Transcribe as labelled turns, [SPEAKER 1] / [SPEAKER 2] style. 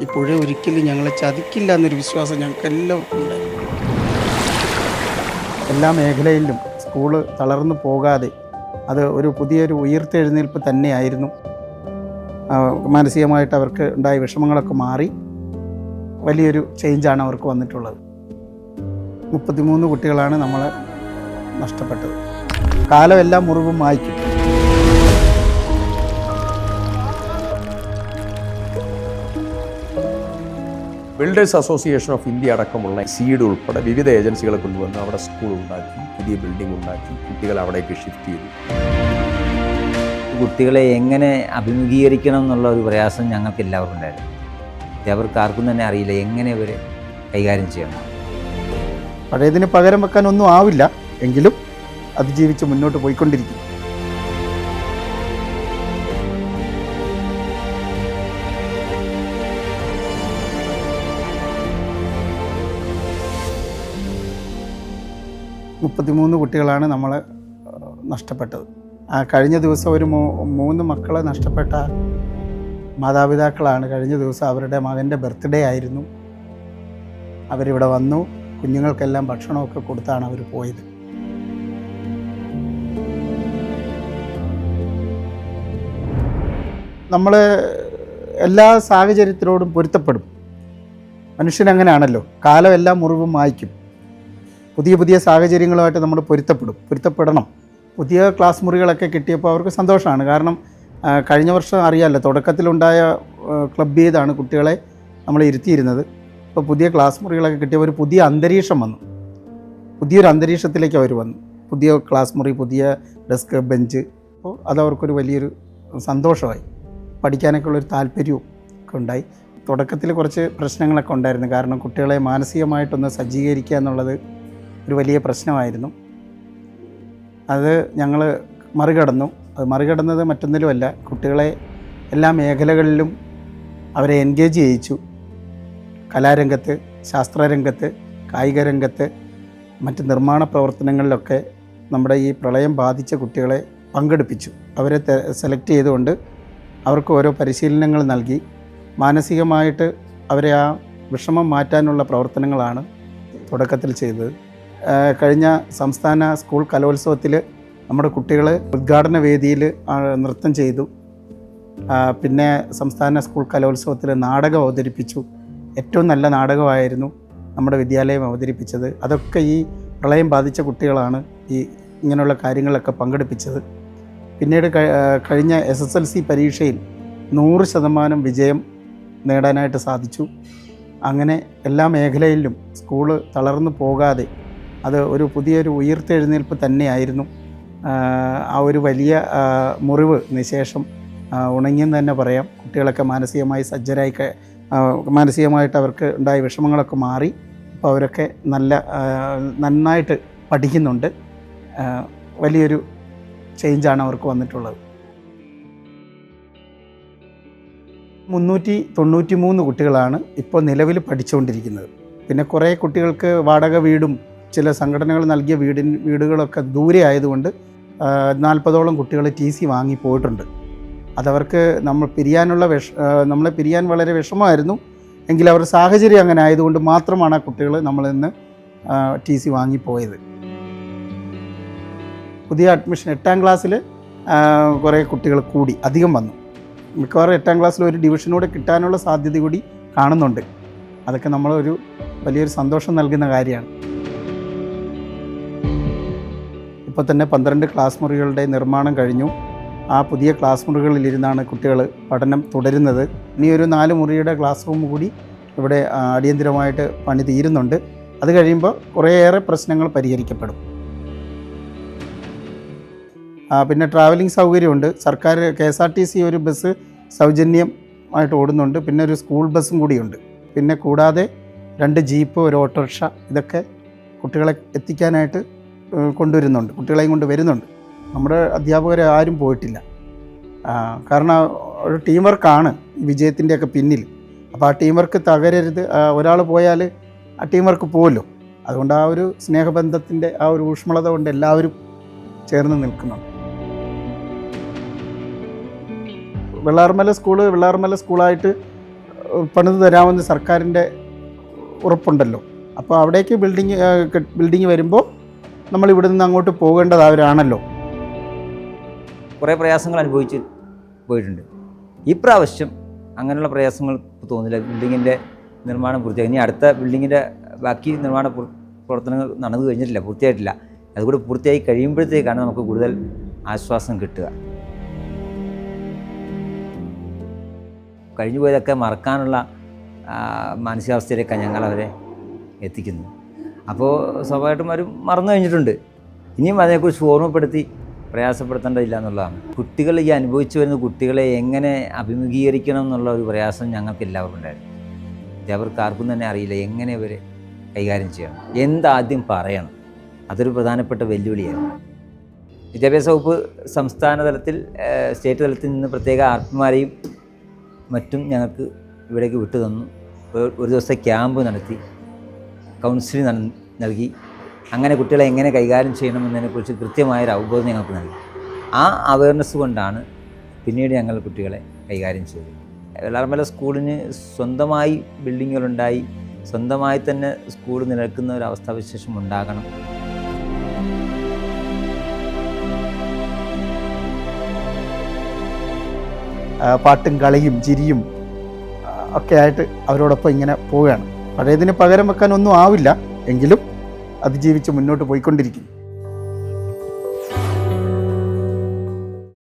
[SPEAKER 1] ഈ പുഴ ഒരിക്കലും ഞങ്ങളെ ചതിക്കില്ല എന്നൊരു വിശ്വാസം ഞങ്ങൾക്ക് എല്ലാവർക്കും ഉണ്ട് എല്ലാ മേഖലയിലും സ്കൂൾ തളർന്നു പോകാതെ അത് ഒരു പുതിയൊരു ഉയർത്തെഴുന്നേൽപ്പ് തന്നെയായിരുന്നു. മാനസികമായിട്ട് അവർക്ക് ഉണ്ടായ വിഷമങ്ങളൊക്കെ മാറി വലിയൊരു ചേഞ്ചാണ് അവർക്ക് വന്നിട്ടുള്ളത്. മുപ്പത്തിമൂന്ന് കുട്ടികളാണ് നമ്മൾ നഷ്ടപ്പെട്ടത്. കാലമെല്ലാം മുറിവും മായ്ക്കും.
[SPEAKER 2] ബിൽഡേഴ്സ് അസോസിയേഷൻ ഓഫ് ഇന്ത്യ അടക്കമുള്ള സീഡ് ഉൾപ്പെടെ വിവിധ ഏജൻസികളെ കൊണ്ടുവന്ന് അവിടെ സ്കൂൾ ഉണ്ടാക്കി പുതിയ ബിൽഡിംഗ് ഉണ്ടാക്കി കുട്ടികൾ അവിടേക്ക് ഷിഫ്റ്റ് ചെയ്തു.
[SPEAKER 3] കുട്ടികളെ എങ്ങനെ അഭിമുഖീകരിക്കണം എന്നുള്ള ഒരു പ്രയാസം ഞങ്ങൾക്ക് എല്ലാവർക്കും ഉണ്ടായിരുന്നു. അവർക്ക് ആർക്കും തന്നെ അറിയില്ല എങ്ങനെ ഇവരെ കൈകാര്യം ചെയ്യണം.
[SPEAKER 1] പഴയതിന് പകരം വെക്കാൻ ഒന്നും ആവില്ല. എങ്കിലും അതിജീവിച്ച് മുന്നോട്ട് പോയിക്കൊണ്ടിരിക്കും. മുപ്പത്തിമൂന്ന് കുട്ടികളാണ് നമ്മൾ നഷ്ടപ്പെട്ടത്. ആ കഴിഞ്ഞ ദിവസം ഒരു മൂന്ന് മക്കളെ നഷ്ടപ്പെട്ട മാതാപിതാക്കളാണ് കഴിഞ്ഞ ദിവസം അവരുടെ മകന്റെ ബർത്ത്ഡേ ആയിരുന്നു. അവരിവിടെ വന്നു കുഞ്ഞുങ്ങൾക്കെല്ലാം ഭക്ഷണമൊക്കെ കൊടുത്താണ് അവർ പോയത്. നമ്മൾ എല്ലാ സാഹചര്യത്തിനോടും പൊരുത്തപ്പെടും. മനുഷ്യനങ്ങനെയാണല്ലോ കാലം മുറിവും മായ്ക്കും. പുതിയ പുതിയ സാഹചര്യങ്ങളുമായിട്ട് നമ്മൾ പൊരുത്തപ്പെടും. പൊരുത്തപ്പെടണം. പുതിയ ക്ലാസ് മുറികളൊക്കെ കിട്ടിയപ്പോൾ അവർക്ക് സന്തോഷമാണ്. കാരണം കഴിഞ്ഞ വർഷം അറിയാമല്ലോ തുടക്കത്തിലുണ്ടായ ക്ലബ് ചെയ്താണ് കുട്ടികളെ നമ്മൾ ഇരുത്തിയിരുന്നത്. ഇപ്പോൾ പുതിയ ക്ലാസ് മുറികളൊക്കെ കിട്ടിയ ഒരു പുതിയ അന്തരീക്ഷം വന്നു. പുതിയൊരു അന്തരീക്ഷത്തിലേക്ക് അവർ വന്നു. പുതിയ ക്ലാസ് മുറി പുതിയ ഡെസ്ക് ബെഞ്ച്. അപ്പോൾ അതവർക്കൊരു വലിയൊരു സന്തോഷമായി. പഠിക്കാനൊക്കെ ഉള്ളൊരു താല്പര്യവും ഒക്കെ ഉണ്ടായി. തുടക്കത്തിൽ കുറച്ച് പ്രശ്നങ്ങളൊക്കെ ഉണ്ടായിരുന്നു. കാരണം കുട്ടികളെ മാനസികമായിട്ടൊന്ന് സജ്ജീകരിക്കുക എന്നുള്ളത് ഒരു വലിയ പ്രശ്നമായിരുന്നു. അത് ഞങ്ങൾ മറികടന്നു. അത് മറികടന്നത് മറ്റൊന്നിലുമല്ല. കുട്ടികളെ എല്ലാ മേഖലകളിലും അവരെ എൻഗേജ് ചെയ്യിച്ചു. കലാരംഗത്ത് ശാസ്ത്രരംഗത്ത് കായിക രംഗത്ത് മറ്റ് നിർമ്മാണ പ്രവർത്തനങ്ങളിലൊക്കെ നമ്മുടെ ഈ പ്രളയം ബാധിച്ച കുട്ടികളെ പങ്കെടുപ്പിച്ചു. അവരെ സെലക്ട് ചെയ്തുകൊണ്ട് അവർക്ക് ഓരോ പരിശീലനങ്ങൾ നൽകി. മാനസികമായിട്ട് അവരെ ആ വിഷമം മാറ്റാനുള്ള പ്രവർത്തനങ്ങളാണ് തുടക്കത്തിൽ ചെയ്തത്. കഴിഞ്ഞ സംസ്ഥാന സ്കൂൾ കലോത്സവത്തിൽ നമ്മുടെ കുട്ടികൾ ഉദ്ഘാടന വേദിയിൽ നൃത്തം ചെയ്തു. പിന്നെ സംസ്ഥാന സ്കൂൾ കലോത്സവത്തിൽ നാടകം അവതരിപ്പിച്ചു. ഏറ്റവും നല്ല നാടകമായിരുന്നു നമ്മുടെ വിദ്യാലയം അവതരിപ്പിച്ചത്. അതൊക്കെ ഈ പ്രളയം ബാധിച്ച കുട്ടികളാണ് ഈ ഇങ്ങനെയുള്ള കാര്യങ്ങളൊക്കെ പങ്കെടുപ്പിച്ചത്. പിന്നീട് കഴിഞ്ഞ എസ് എസ് എൽ സി പരീക്ഷയിൽ നൂറ് ശതമാനം വിജയം നേടാനായിട്ട് സാധിച്ചു. അങ്ങനെ എല്ലാ മേഖലയിലും സ്കൂൾ തളർന്നു പോകാതെ അത് ഒരു പുതിയൊരു ഉയർത്തെഴുന്നേൽപ്പ് തന്നെയായിരുന്നു. ആ, ഒരു വലിയ മുറിവ് നിശേഷം ഉണങ്ങിയെന്ന് തന്നെ പറയാം. കുട്ടികളൊക്കെ മാനസികമായി സജ്ജരായി മാനസികമായിട്ട് അവർക്ക് ഉണ്ടായ വിഷമങ്ങളൊക്കെ മാറി. അപ്പോൾ അവരൊക്കെ നല്ല നന്നായിട്ട് പഠിക്കുന്നുണ്ട്. വലിയൊരു ചേഞ്ചാണ് അവർക്ക് വന്നിട്ടുള്ളത്. മുന്നൂറ്റി തൊണ്ണൂറ്റി മൂന്ന് കുട്ടികളാണ് ഇപ്പോൾ നിലവിൽ പഠിച്ചുകൊണ്ടിരിക്കുന്നത്. പിന്നെ കുറേ കുട്ടികൾക്ക് വാടക വീടും ചില സംഘടനകൾ നൽകിയ വീടിൻ വീടുകളൊക്കെ ദൂരെ ആയതുകൊണ്ട് നാൽപ്പതോളം കുട്ടികൾ ടി സി വാങ്ങി പോയിട്ടുണ്ട്. അതവർക്ക് നമ്മൾ പിരിയാനുള്ള വിഷ നമ്മളെ പിരിയാൻ വളരെ വിഷമമായിരുന്നു. എങ്കിൽ അവരുടെ സാഹചര്യം അങ്ങനെ ആയതുകൊണ്ട് മാത്രമാണ് ആ കുട്ടികൾ നമ്മളിൽ നിന്ന് ടി സി വാങ്ങിപ്പോയത് പുതിയ അഡ്മിഷൻ എട്ടാം ക്ലാസ്സിൽ കുറേ കുട്ടികൾ കൂടി അധികം വന്നു. മിക്കവാറും എട്ടാം ക്ലാസ്സിൽ ഒരു ഡിവിഷനൂടെ കിട്ടാനുള്ള സാധ്യത കൂടി കാണുന്നുണ്ട്. അതൊക്കെ നമ്മളൊരു വലിയൊരു സന്തോഷം നൽകുന്ന കാര്യമാണ്. ഇപ്പോൾ തന്നെ പന്ത്രണ്ട് ക്ലാസ് മുറികളുടെ നിർമ്മാണം കഴിഞ്ഞു. ആ പുതിയ ക്ലാസ് മുറികളിലിരുന്നാണ് കുട്ടികൾ പഠനം തുടരുന്നത്. ഇനി ഒരു നാല് മുറിയുടെ ക്ലാസ് റൂം കൂടി ഇവിടെ അടിയന്തിരമായിട്ട് പണി തീരുന്നുണ്ട്. അത് കഴിയുമ്പോൾ കുറേയേറെ പ്രശ്നങ്ങൾ പരിഹരിക്കപ്പെടും. പിന്നെ ട്രാവലിംഗ് സൗകര്യമുണ്ട്. സർക്കാർ K S R T C ഒരു ബസ് സൗജന്യമായിട്ട് ഓടുന്നുണ്ട്. പിന്നെ ഒരു സ്കൂൾ ബസ്സും കൂടിയുണ്ട്. പിന്നെ കൂടാതെ രണ്ട് ജീപ്പ് ഒരു ഓട്ടോറിക്ഷ ഇതൊക്കെ കുട്ടികളെ എത്തിക്കാനായിട്ട് കൊണ്ടുവരുന്നുണ്ട്. കുട്ടികളെയും കൊണ്ട് വരുന്നുണ്ട്. നമ്മുടെ അധ്യാപകരെ ആരും പോയിട്ടില്ല. കാരണം ഒരു ടീം വർക്കാണ് വിജയത്തിന്റെയൊക്കെ പിന്നിൽ. അപ്പോൾ ആ ടീം വർക്ക് തകരരുത് ഒരാൾ പോയാൽ ആ ടീം വർക്ക് പോകുമല്ലോ അതുകൊണ്ട് ആ ഒരു സ്നേഹബന്ധത്തിന്റെ ആ ഒരു ഊഷ്മളത കൊണ്ട് എല്ലാവരും ചേർന്ന് നിൽക്കുന്നുണ്ട്. വെള്ളാർമല സ്കൂൾ വെള്ളാർമല സ്കൂളായിട്ട് പണിത് തരാമെന്ന് സർക്കാരിന്റെ ഉറപ്പുണ്ടല്ലോ. അപ്പോൾ അവിടേക്ക് ബിൽഡിങ് ബിൽഡിങ് വരുമ്പോൾ നമ്മൾ ഇവിടെ നിന്ന് അങ്ങോട്ട് പോകേണ്ടത് അവരാണല്ലോ.
[SPEAKER 3] കുറേ പ്രയാസങ്ങൾ അനുഭവിച്ച് പോയിട്ടുണ്ട്. ഇപ്രാവശ്യം അങ്ങനെയുള്ള പ്രയാസങ്ങൾ തോന്നില്ല ബിൽഡിങ്ങിന്റെ നിർമ്മാണം പൂർത്തിയാക്കി ഇനി അടുത്ത ബിൽഡിങ്ങിന്റെ ബാക്കി നിർമ്മാണ പ്ര- പ്രവർത്തനങ്ങൾ നടന്നു കഴിഞ്ഞിട്ടില്ല പൂർത്തിയായിട്ടില്ല. അതുകൂടി പൂർത്തിയായി കഴിയുമ്പോഴത്തേക്കാണ് നമുക്ക് കൂടുതൽ ആശ്വാസം കിട്ടുക. കഴിഞ്ഞു പോയതൊക്കെ മറക്കാനുള്ള മാനസികാവസ്ഥയിലേക്കാണ് ഞങ്ങളവരെ എത്തിക്കുന്നത്. അപ്പോൾ സ്വാഭാവികമായിട്ടും അവർ മറന്നു കഴിഞ്ഞിട്ടുണ്ട്. ഇനിയും അതിനെക്കുറിച്ച് ഓർമ്മപ്പെടുത്തി പ്രയാസപ്പെടുത്തേണ്ടതില്ല എന്നുള്ളതാണ് കുട്ടികൾ ഈ അനുഭവിച്ചു വരുന്ന കുട്ടികളെ എങ്ങനെ അഭിമുഖീകരിക്കണം എന്നുള്ള ഒരു പ്രയാസം ഞങ്ങൾക്ക് എല്ലാവർക്കും ഉണ്ടായിരുന്നു. അവർക്ക് ആർക്കും തന്നെ അറിയില്ല എങ്ങനെ ഇവരെ കൈകാര്യം ചെയ്യണം. എന്താദ്യം പറയണം. അതൊരു പ്രധാനപ്പെട്ട വെല്ലുവിളിയാണ്. വിദ്യാഭ്യാസ വകുപ്പ് സംസ്ഥാന തലത്തിൽ സ്റ്റേറ്റ് തലത്തിൽ നിന്ന് പ്രത്യേക ആർപ്പിമാരെയും മറ്റും ഞങ്ങൾക്ക് ഇവിടേക്ക് വിട്ടു തന്നു ഒരു- ദിവസത്തെ ക്യാമ്പ് നടത്തി. കൗൺസിലിംഗ് നൽ- നൽകി. അങ്ങനെ കുട്ടികളെ എങ്ങനെ കൈകാര്യം ചെയ്യണമെന്നതിനെക്കുറിച്ച് കൃത്യമായൊരു അവബോധം ഞങ്ങൾക്ക് നൽകി. ആ അവയർനെസ് കൊണ്ടാണ് പിന്നീട് ഞങ്ങൾ കുട്ടികളെ കൈകാര്യം ചെയ്തത്. വെള്ളാർമല സ്കൂളിന് സ്വന്തമായി ബിൽഡിങ്ങുകളുണ്ടായി. സ്വന്തമായി തന്നെ സ്കൂൾ നിലനിൽക്കുന്ന ഒരു അവസ്ഥാവിശേഷം ഉണ്ടാകണം.
[SPEAKER 1] പാട്ടും കളിയും ചിരിയും ഒക്കെ ആയിട്ട് അവരോടൊപ്പം ഇങ്ങനെ പോവുകയാണ്. പഴയതിന് പകരം വെക്കാൻ ഒന്നും ആവില്ല. എങ്കിലും അതിജീവിച്ച് മുന്നോട്ട് പോയിക്കൊണ്ടിരിക്കുന്നു